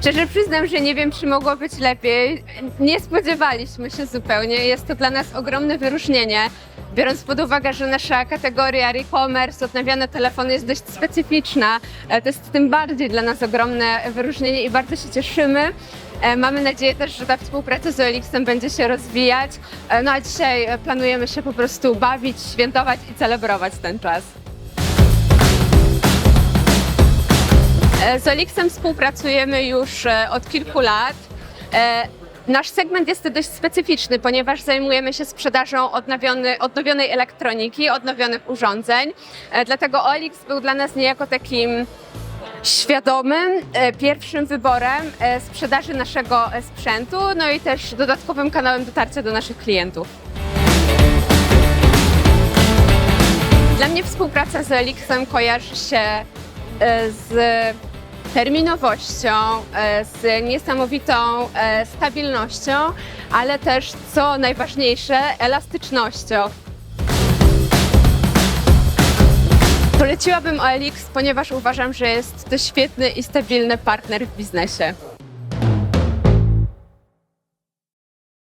Szczerze przyznam, że nie wiem, czy mogło być lepiej. Nie spodziewaliśmy się zupełnie. Jest to dla nas ogromne wyróżnienie. Biorąc pod uwagę, że nasza kategoria e-commerce, odnawiane telefony jest dość specyficzna, e, to jest tym bardziej dla nas ogromne wyróżnienie i bardzo się cieszymy. E, Mamy nadzieję też, że ta współpraca z Elixem będzie się rozwijać. E, No a dzisiaj planujemy się po prostu bawić, świętować i celebrować ten czas. Z Olixem współpracujemy już e, od kilku lat. E, Nasz segment jest dość specyficzny, ponieważ zajmujemy się sprzedażą odnowiony, odnowionej elektroniki, odnowionych urządzeń. E, Dlatego Olix był dla nas niejako takim świadomym e, pierwszym wyborem e, sprzedaży naszego e, sprzętu, no i też dodatkowym kanałem dotarcia do naszych klientów. Dla mnie współpraca z Elixem kojarzy się e, z terminowością, e, z niesamowitą e, stabilnością, ale też, co najważniejsze, elastycznością. Poleciłabym OLX, ponieważ uważam, że jest to świetny i stabilny partner w biznesie.